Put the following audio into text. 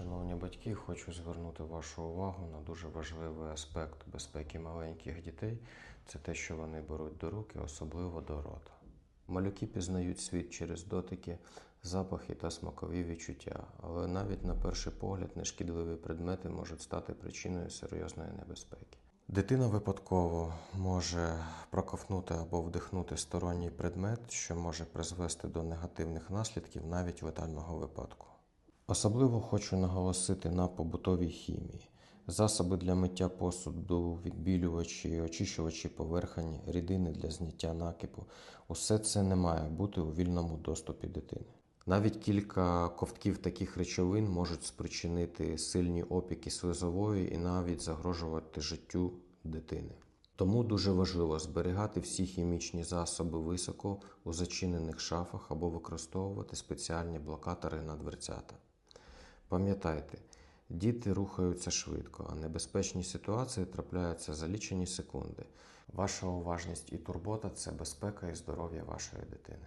шановні батьки, хочу звернути вашу увагу на дуже важливий аспект безпеки маленьких дітей це те, що вони беруть до руки, особливо до рота. Малюки пізнають світ через дотики, запахи та смакові відчуття, але навіть на перший погляд нешкідливі предмети можуть стати причиною серйозної небезпеки. Дитина випадково може проковтнути або вдихнути сторонній предмет, що може призвести до негативних наслідків навіть летального випадку. Особливо хочу наголосити на побутовій хімії. Засоби для миття посуду, відбілювачі, очищувачі поверхень, рідини для зняття накипу усе це не має бути у вільному доступі дитини. Навіть кілька ковтків таких речовин можуть спричинити сильні опіки слизової і навіть загрожувати життю дитини. Тому дуже важливо зберігати всі хімічні засоби високо у зачинених шафах або використовувати спеціальні блокатори на дверцята. Пам'ятайте, діти рухаються швидко, а небезпечні ситуації трапляються за лічені секунди. Ваша уважність і турбота це безпека і здоров'я вашої дитини.